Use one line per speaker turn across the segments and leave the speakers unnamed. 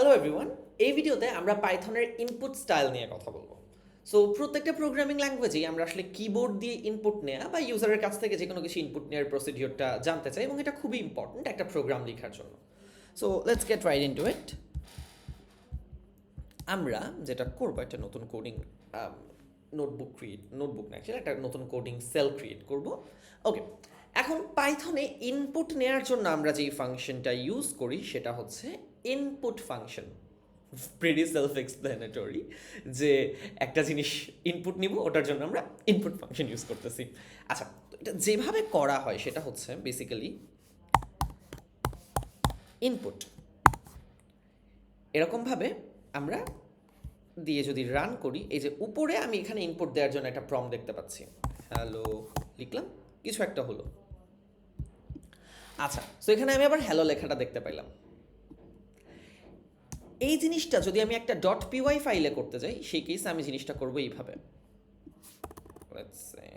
Hello everyone এই ভিডিওতে আমরা পাইথনের ইনপুট স্টাইল নিয়ে কথা বলব। সো প্রত্যেকটা প্রোগ্রামিং ল্যাঙ্গুয়েজেই আমরা আসলে কিবোর্ড দিয়ে ইনপুট নেওয়া বা ইউজারের কাছ থেকে যে কোনো কিছু ইনপুট নেওয়ার প্রসিডিওরটা জানতে চাই এবং এটা খুবই ইম্পর্ট্যান্ট একটা প্রোগ্রাম লেখার জন্য। So let's get right into it আমরা যেটা করব, একটা নতুন কোডিং নোটবুক ক্রিয়েট নোটবুক না অ্যাকচুয়ালি একটা নতুন কোডিং সেল ক্রিয়েট করব। ওকে এখন পাইথনে ইনপুট নেওয়ার জন্য আমরা যেই ফাংশনটা ইউজ করি, সেটা হচ্ছে input function pretty self explanatory যে একটা জিনিস ইনপুট নিব, ওটার জন্য আমরা ইনপুট ফাংশন ইউজ করতেছি। আচ্ছা এটা যেভাবে করা হয়, সেটা হচ্ছে বেসিক্যালি ইনপুট এরকমভাবে আমরা দিয়ে যদি রান করি, এই যে উপরে আমি এখানে ইনপুট দেওয়ার জন্য একটা প্রম দেখতে পাচ্ছি। হ্যালো লিখলাম, কিছু একটা হলো। আচ্ছা তো এখানে আমি আবার হ্যালো লেখাটা দেখতে পাইলাম। এই জিনিসটা যদি আমি একটা ডট পিওয়াই ফাইলে করতে যাই, সেই কেসে আমি জিনিসটা করব এইভাবে। Say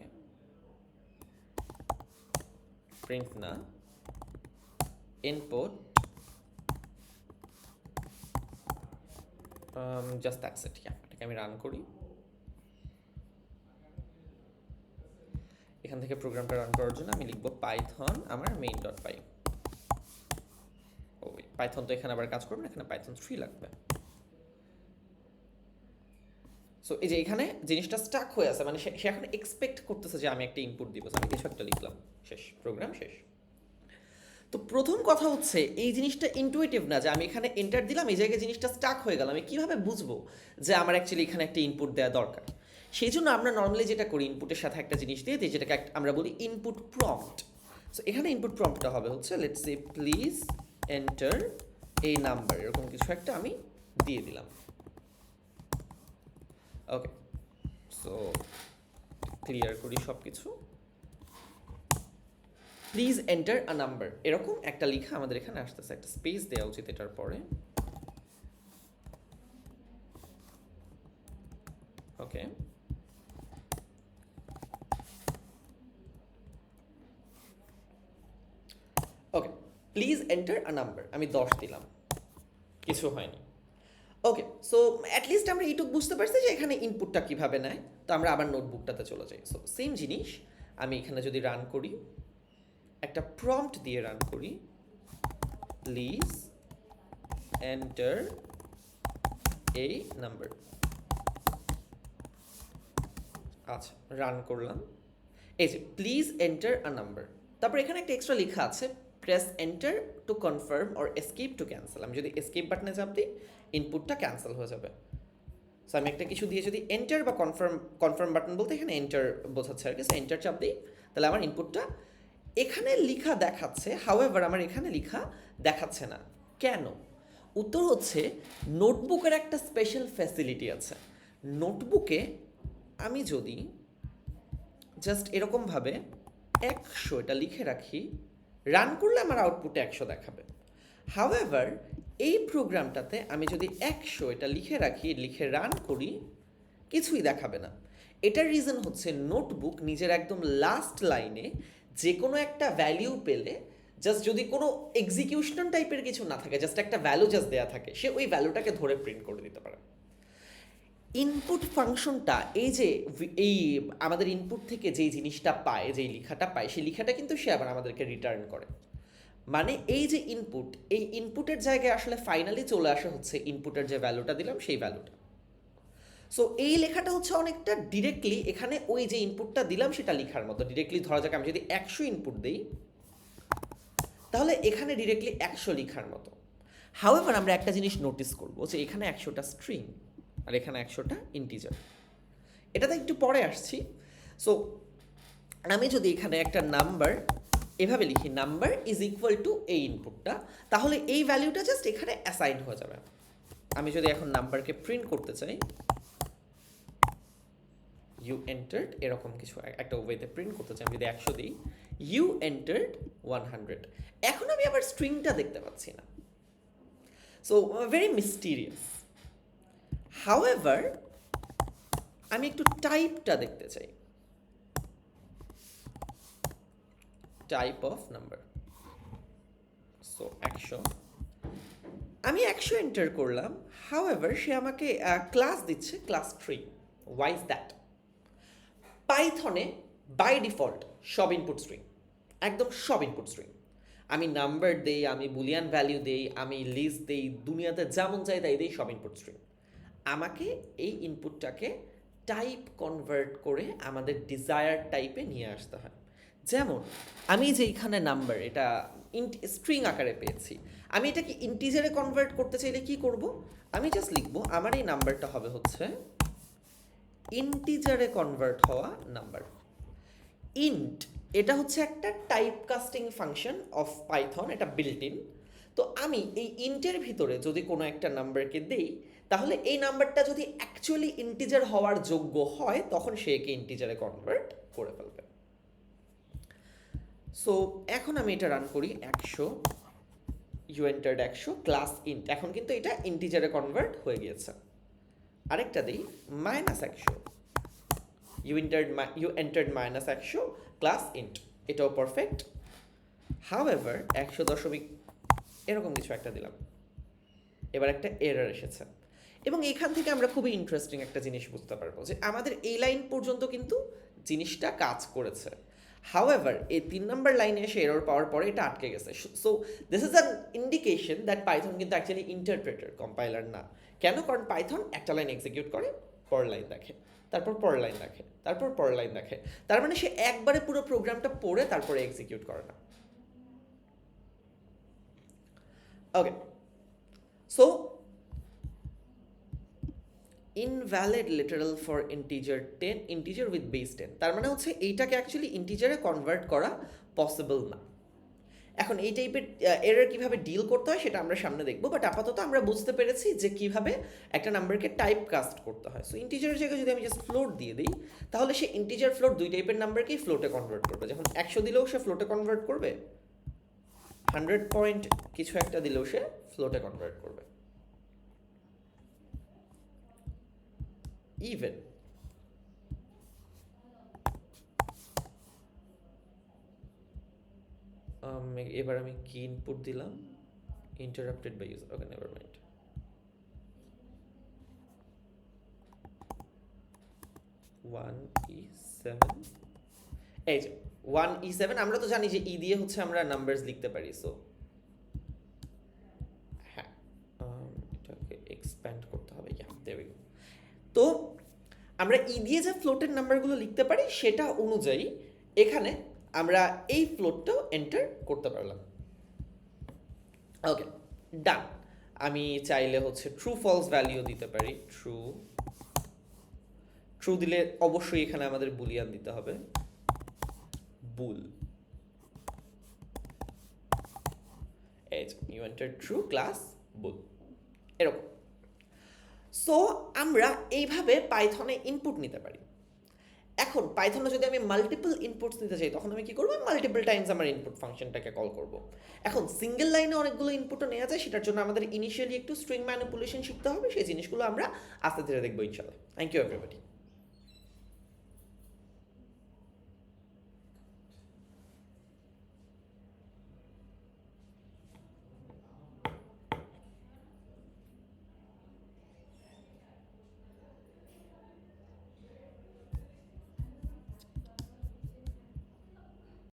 না, input জাস্ট ইয়া এটাকে আমি রান করি। এখান থেকে প্রোগ্রামটা রান করার জন্য আমি লিখব পাইথন আমার মেইন ডট পাই পাইথন তো এখানে আবার কাজ করবে না, এখানে পাইথন থ্রি লাগবে। সো এই যে এখানে জিনিসটা স্টাক হয়ে আছে মানে সে এখন এক্সপেক্ট করতেছে যে আমি একটা ইনপুট দিব। আমি কিছু একটা লিখলাম। শেষ প্রোগ্রাম শেষ। তো প্রথম কথা হচ্ছে, এই জিনিসটা ইনটুইটিভ না যে আমি এখানে এন্টার দিলাম, এই জায়গায় জিনিসটা স্টাক হয়ে গেল। আমি কীভাবে বুঝব যে আমার অ্যাকচুয়ালি এখানে একটা ইনপুট দেওয়া দরকার? সেই জন্য আমরা নর্মালি যেটা করি ইনপুটের সাথে একটা জিনিস দিয়ে দিই, যেটাকে আমরা বলি ইনপুট প্রম্পট সো এখানে ইনপুট প্রম্পটটা হবে হচ্ছে লেটস সে প্লিজ এন্টার এই নাম্বার এরকম কিছু একটা আমি দিয়ে দিলাম। ওকে সো ক্লিয়ার করি সব কিছু প্লিজ এন্টার আ নাম্বার এরকম একটা লেখা আমাদের এখানে আসতেছে, একটা স্পেস দেওয়া উচিত এটার পরে। Okay okay please enter a number আমি দশ দিলাম। কিছু হয়নি। ওকে সো অ্যাটলিস্ট আমরা এইটুকু বুঝতে পারছি যে এখানে ইনপুটটা কীভাবে নেয়। তো আমরা আবার নোটবুকটাতে চলে যাই। সো সেম জিনিস আমি এখানে যদি রান করি একটা প্রম্পট দিয়ে রান করি। প্লিজ এন্টার এই নাম্বার আচ্ছা রান করলাম। এই যে প্লিজ এন্টার আ নাম্বার তারপর এখানে একটা এক্সট্রা লেখা আছে। Press enter to confirm or escape to cancel আমি যদি এসকেপ বাটনে চাপ দিই ইনপুটটা ক্যান্সেল হয়ে যাবে। সো আমি একটা কিছু দিয়ে যদি এন্টার বা কনফার্ম কনফার্ম বাটন বলতে এখানে এন্টার বোঝাচ্ছে আর কি। এন্টার চাপ দিই, তাহলে আমার ইনপুটটা এখানে লিখা দেখাচ্ছে হাওয়েভার আমার এখানে লিখা দেখাচ্ছে না। কেন? উত্তর হচ্ছে নোটবুকের একটা স্পেশাল ফ্যাসিলিটি আছে। নোটবুকে আমি যদি জাস্ট এরকমভাবে একশো, এটা লিখে রাখি রান করলে আমার আউটপুটে একশো দেখাবে। হাওয়েভার এই প্রোগ্রামটাতে আমি যদি একশো এটা লিখে রাখি, লিখে রান করি, কিছুই দেখাবে না। এটার রিজন হচ্ছে নোটবুক নিজের একদম লাস্ট লাইনে যে কোনো একটা ভ্যালিউ পেলে জাস্ট যদি কোনো এক্সিকিউশন টাইপের কিছু না থাকে জাস্ট একটা ভ্যালু জাস্ট দেওয়া থাকে, সে ওই ভ্যালুটাকে ধরে প্রিন্ট করে দিতে পারে। ইনপুট ফাংশনটা এই যে এই আমাদের ইনপুট থেকে যেই জিনিসটা পায় যেই লেখাটা পায়, সেই লেখাটা কিন্তু সে আবার আমাদেরকে রিটার্ন করে। মানে এই যে ইনপুট এই ইনপুটের জায়গায় আসলে ফাইনালি চলে আসা হচ্ছে ইনপুটের যে ভ্যালুটা দিলাম, সেই ভ্যালুটা সো এই লেখাটা হচ্ছে অনেকটা ডিরেক্টলি এখানে ওই যে ইনপুটটা দিলাম, সেটা লেখার মতো। ডিরেক্টলি ধরা যাক, আমি যদি একশো ইনপুট দিই, তাহলে এখানে ডিরেক্টলি একশো লেখার মতো। হাওয়েভার আমরা একটা জিনিস নোটিস করব যে এখানে একশোটা স্ট্রিং আর এখানে একশোটা ইন্টিজার এটাতে একটু পরে আসছি। সো আমি যদি এখানে একটা নাম্বার এভাবে লিখি নাম্বার ইজ ইকুয়াল টু এই ইনপুটটা তাহলে এই ভ্যালুটা জাস্ট এখানে অ্যাসাইন হয়ে যাবে। আমি যদি এখন নাম্বারকে প্রিন্ট করতে চাই ইউ এন্টার্ড এরকম কিছু এক- একটা ওয়েতে প্রিন্ট করতে চাই, আমি যদি একশো দিই ইউ এন্টার্ড ওয়ান হান্ড্রেড এখন আমি আবার স্ট্রিংটা দেখতে পাচ্ছি না। সো ভেরি মিস্টিরিয়াস হাউএভার আমি একটু টাইপটা দেখতে চাই। টাইপ অফ নাম্বার সো একশো আমি একশো এন্টার করলাম। হাউ সে আমাকে ক্লাস দিচ্ছে ক্লাস থ্রি ওয়াইজ দ্যাট পাইথনে বাই ডিফল্ট সব ইনপুট স্ট্রিং একদম সব ইনপুট স্ট্রিং আমি নাম্বার দেই, আমি বুলিয়ান ভ্যালিউ দেই, আমি লিস্ট দেই, দুনিয়াতে যেমন চাই তাই দেই সব ইনপুট স্ট্রিং আমাকে এই ইনপুটটাকে টাইপ কনভার্ট করে আমাদের ডিজায়ার টাইপে নিয়ে আসতে হয়। যেমন, আমি যে এইখানে নাম্বার এটা স্ট্রিং আকারে পেয়েছি, আমি এটাকে ইন্টিজারে কনভার্ট করতে চাইলে কি করব? আমি জাস্ট লিখব, আমার এই নাম্বারটা হবে হচ্ছে ইন্টিজারে কনভার্ট হওয়া নাম্বার ইন্ট এটা হচ্ছে একটা type casting function of Python এটা বিল্ট ইন তো আমি এই ইন্টের ভিতরে যদি কোনো একটা নাম্বারকে দেই তাহলে এই নাম্বারটা যদি অ্যাকচুয়ালি ইন্টিজার হওয়ার যোগ্য হয়, তখন সে একে ইন্টিজারে কনভার্ট করে ফেলবে। সো এখন আমি এটা রান করি একশো ইউ এন্টার্ড একশো ক্লাস ইন্ট এখন কিন্তু এটা ইন্টিজারে কনভার্ট হয়ে গিয়েছে। আরেকটা দিই মাইনাস একশো you entered you entered minus একশো ক্লাস ইন্ট এটাও পারফেক্ট হাউ এভার একশো দশমিক, এরকম কিছু একটা দিলাম। এবার একটা এরার এসেছে। এবং এখান থেকে আমরা খুবই ইন্টারেস্টিং একটা জিনিস বুঝতে পারব যে আমাদের এই লাইন পর্যন্ত কিন্তু জিনিসটা কাজ করেছে। হাউএভার এই তিন নম্বর লাইনে এসে এরর পাওয়ার পরে এটা আটকে গেছে। So this is an indication that Python কিন্তু অ্যাকচুয়ালি ইন্টারপ্রেটার কম্পাইলার না। কেন? কারণ পাইথন একটা লাইন এক্সিকিউট করে পর লাইন দেখে। তারপর পর লাইন দেখে। তারপর পর লাইন দেখে। তার মানে সে একবারে পুরো প্রোগ্রামটা পড়ে তারপরে এক্সিকিউট করে না। Okay so invalid literal for integer ten integer with base ten তার মানে হচ্ছে এইটাকে অ্যাকচুয়ালি ইন্টিজারে কনভার্ট করা পসিবল না। এখন এই টাইপের এরর কীভাবে ডিল করতে হয় সেটা আমরা সামনে দেখব বাট আপাতত আমরা বুঝতে পেরেছি যে কীভাবে একটা নাম্বারকে টাইপ কাস্ট করতে হয়। সো ইন্টিজারের জায়গায় যদি আমি জাস্ট ফ্লোট দিয়ে দিই, তাহলে সে ইন্টিজার ফ্লোট দুই টাইপের নাম্বারকেই ফ্লোটে কনভার্ট করবে? যখন একশো দিলেও সে ফ্লোটে কনভার্ট করবে হান্ড্রেড পয়েন্ট কিছু একটা দিলেও সে ফ্লোটে কনভার্ট করবে। Even. Um, এবার আমি কি ইনপুট দিলাম interrupted by user okay never mind one e seven এই যে ওয়ান ই সেভেন আমরা তো জানি যে ই দিয়ে হচ্ছে আমরা নাম্বারস লিখতে পারি সো হ্যাঁ um, এটাকে এক্সপ্যান্ড করতে হবে ইয়া তো আমরা ই দিয়ে যে ফ্লোটের নাম্বারগুলো লিখতে পারি, সেটা অনুযায়ী এখানে আমরা এই ফ্লোটটাও এন্টার করতে পারলাম। ওকে ডান আমি চাইলে হচ্ছে ট্রু ফলস ভ্যালিউ দিতে পারি। ট্রু ট্রু দিলে অবশ্যই এখানে আমাদের বুলিয়ান দিতে হবে। বুল এই you enter true class bool এরকম। সো আমরা এইভাবে পাইথনে ইনপুট নিতে পারি। এখন পাইথনে যদি আমি মাল্টিপল ইনপুটস নিতে চাই তখন আমি কি করব? মাল্টিপল টাইমস আমার ইনপুট ফাংশনটাকে কল করব। এখন সিঙ্গেল লাইনে অনেকগুলো ইনপুটও নেওয়া যায়, সেটার জন্য আমাদের ইনিশিয়ালি একটু স্ট্রিং ম্যানিপুলেশন শিখতে হবে, সেই জিনিসগুলো আমরা আস্তে ধীরে দেখব ইনশাল্লাহ থ্যাংক ইউ এভরিবডি